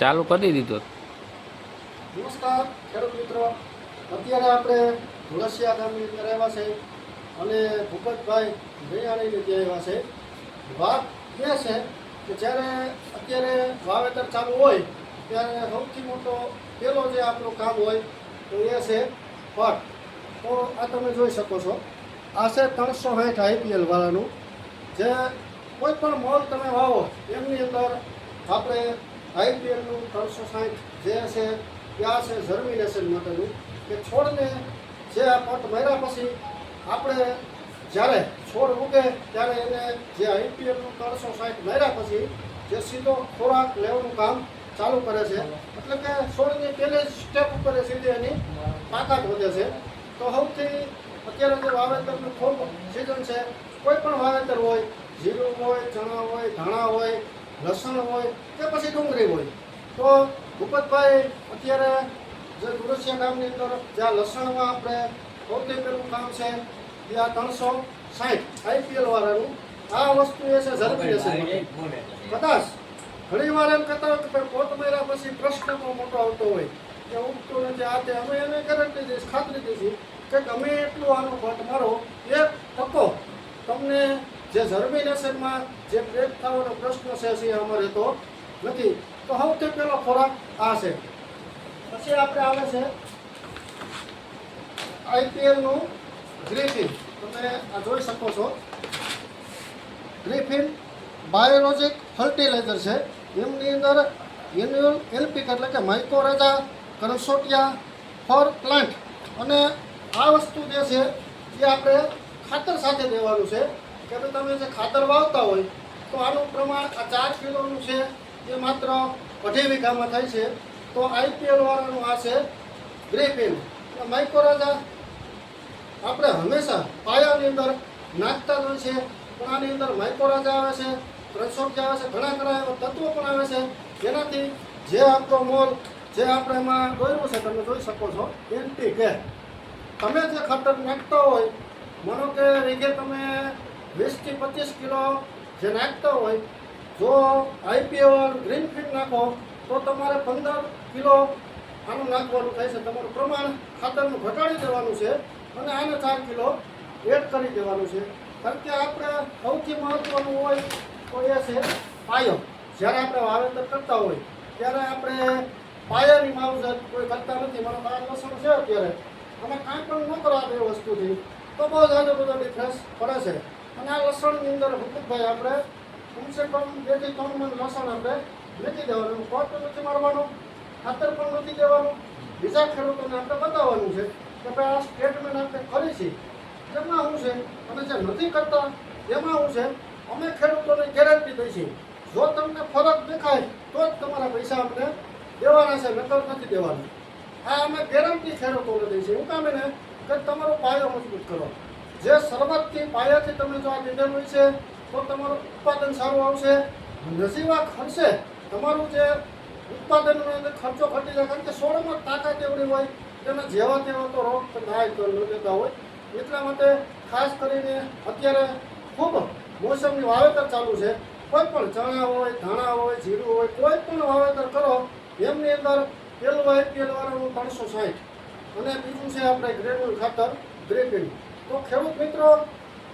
ચાલુ કરી દીધો નમસ્કાર, ખેડૂત મિત્રો. અત્યારે આપણે ધુળસિયા ગામની અંદર આવ્યા છે અને ભૂપતભાઈ ભૈયાણીની ત્યાં આવ્યા છે. વાત એ છે કે જ્યારે અત્યારે વાવેતર ચાલુ હોય, ત્યારે સૌથી મોટો પહેલો જે આપણું કામ હોય તો એ છે પટ તો આ તમે જોઈ શકો છો. આ છે ત્રણસો સાઠ આઈપીએલ વાળાનું. જે કોઈ પણ મોલ તમે વાવો, એમની અંદર આપણે આઈપીએલનું ત્રણસો સાહીઠ જે છે ત્યાં છે જર્મિનેશન માટેનું કે છોડને જે આ પટ મર્યા પછી આપણે જ્યારે છોડ ઉગે ત્યારે એને જે આઈપીએલનું ત્રણસો સાહીઠ મર્યા પછી જે સીધો ખોરાક લેવાનું કામ ચાલુ કરે છે. એટલે કે છોડની પહેલી સ્ટેપ ઉપર સીધી એની તાકાત વધે છે. તો સૌથી અત્યારે જે વાવેતરનું ખૂબ સિઝન છે. કોઈ પણ વાવેતર હોય, જીરું હોય, ચણા હોય, ધાણા હોય લસણ હોય કે પછી ડુંગળી હોય. તો ભૂપતભાઈ અત્યારે જે ગુરસિયા ગામની અંદર જ્યાં લસણમાં આપણે સૌથી પહેલું કામ છે ત્યાં ત્રણસો સાઠ આઈપીએલ વાળાનું. આ વસ્તુ એ છે ઝડપી કદાચ ઘણી વાર એમ કહેતા હોય કે પોત પછી પ્રશ્ન પણ મોટો આવતો હોય. કે ઉગતું નથી આ તે અમે એને ગેરંટી દઈશ ખાતરી દઈશું કે ગમે એટલું આનો પટ મારો. એ ટકો તમને જે જર્મિનેશનમાં જે બ્રેક થવાનો પ્રશ્ન છે એ અમારે તો નથી. તો સૌથી પહેલો ખોરાક આ છે. પછી આપણે આવે છે આઈપીએલનું ગ્રીફિન. તમે આ જોઈ શકો છો. ગ્રીફિન બાયોલોજિક ફર્ટિલાઇઝર છે. એમની અંદર એન્યુઅલ એલપીક એટલે કે માઇકોરેઝા કરસોટિયા ફોર પ્લાન્ટ. અને આ વસ્તુ જે છે એ આપણે ખાતર સાથે દેવાનું છે. કે ભાઈ તમે જે ખાતર વાવતા હોય, તો આનું પ્રમાણ આ ચાર કિલોનું છે, એ માત્ર અઢી વીઘામાં થાય છે. તો આઈપીએલ વાળાનું આ છે ગ્રેપીન. માઇકોરાજા આપણે હંમેશા પાયાની અંદર નાખતા જ હોય છે, પણ આની અંદર માઇકોરાજા આવે છે ત્રણસોટિયા આવે છે, ઘણા ઘણા એવા તત્વો પણ આવે છે, જેનાથી જે આપણો મોલ, જે આપણે એમાં દોર્યું છે, તમે જોઈ શકો છો, એન્ટી કે તમે જે ખાતર નાખતા હોય, માનો કે વીઘે તમે વીસથી પચીસ કિલો જે નાખતા હોય, જો આઈપીએલ ગ્રીન ફીડ નાખો, તો તમારે પંદર કિલો આનું નાખવાનું થાય છે. તમારું પ્રમાણ ખાતરનું ઘટાડી દેવાનું છે અને આને ચાર કિલો એડ કરી દેવાનું છે. કારણ કે આપણે સૌથી મહત્ત્વનું હોય તો એ છે પાયો. જ્યારે આપણે વાવેતર કરતા હોય, ત્યારે આપણે પાયાની માવજત કોઈ કરતા નથી. મારો બાર લસણ છે અત્યારે. તમે કાંઈ પણ ન કરો આ વસ્તુથી, તો બહુ જ બધો ડિફરન્સ પડે છે. અને આ લસણની અંદર ભૂપતભાઈ આપણે, કમસે કમ બેથી ત્રણ મન લસણ આપણે વેચી દેવાનું કોટ નથી મારવાનું, ખાતર પણ નથી દેવાનું. બીજા ખેડૂતોને આપણે બતાવવાનું છે કે ભાઈ આ સ્ટેટમેન્ટ આપણે કરી છે. એમાં શું છે? અને જે નથી કરતા, એમાં શું છે? અમે ખેડૂતોને ગેરંટી દઈશું જો તમને ફરક દેખાય, તો જ તમારા પૈસા અમને દેવાના છે, નકર નથી દેવાના. આ અમે ગેરંટી ખેડૂતોને દઈશું શું કામે ને કે તમારો પાયો મજબૂત કરો. જે શરૂઆતથી પાયાથી તમે જો આ લીધેલું છે, તો તમારું ઉત્પાદન સારું આવશે. નસીવા ખર્ચે તમારું જે ઉત્પાદનનો અંદર ખર્ચો ઘટી જાય, કારણ કે સોળમાં તાકાત એવડી હોય, તેના જેવા તેવા તો રોગ થાય તો ન હોય. એટલા માટે ખાસ કરીને અત્યારે ખૂબ મોસમની વાવેતર ચાલુ છે. કોઈ પણ ચણા હોય, ધાણા હોય, જીરું હોય, કોઈ પણ વાવેતર કરો, એમની અંદર પહેલું આઈપીએલ વાળાનું ત્રણસો સાઠ. અને બીજું છે આપણે ગ્રેન્યુલ ખાતર, ગ્રેપીન. તો ખેડૂત મિત્રો,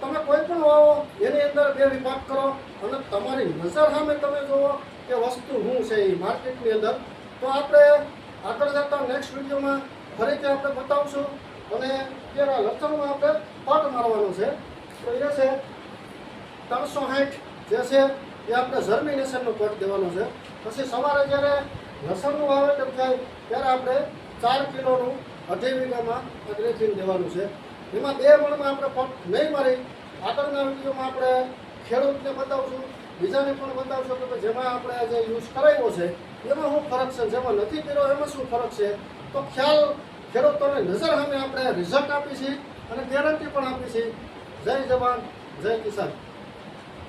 તમે કોઈ પણ વાવો, એની અંદર બે વિભાગ કરો અને તમારી નજર સામે તમે જુઓ કે વસ્તુ શું છે એ માર્કેટની અંદર. તો આપણે આગળ જતા નેક્સ્ટ વિડીયોમાં ફરીથી આપણે બતાવશું અને અત્યારે લક્ષણમાં આપણે પટ મારવાનો છે. તો એ છે ત્રણસો સાઠ જે છે એ આપણે જર્મિનેશનનું પટ દેવાનો છે. પછી સવારે જ્યારે લસણનું વાવેતર થાય, ત્યારે આપણે ચાર કિલોનું અઢી વીઘામાં અગ્રેથીન દેવાનું છે. એમાં બે મણમાં આપણે પંપ નહીં મારી. આગળના વિડીયોમાં આપણે ખેડૂતને બતાવશું, બીજાને પણ બતાવશું કે જેમાં આપણે જે યુઝ કરાવ્યો છે, એમાં શું ફરક છે? જેમાં નથી કર્યો, એમાં શું ફરક છે? તો ખ્યાલ ખેડૂતોને નજર સામે આપણે રિઝલ્ટ આપી છીએ અને ગેરંટી પણ આપી છીએ જય જવાન, જય કિસાન.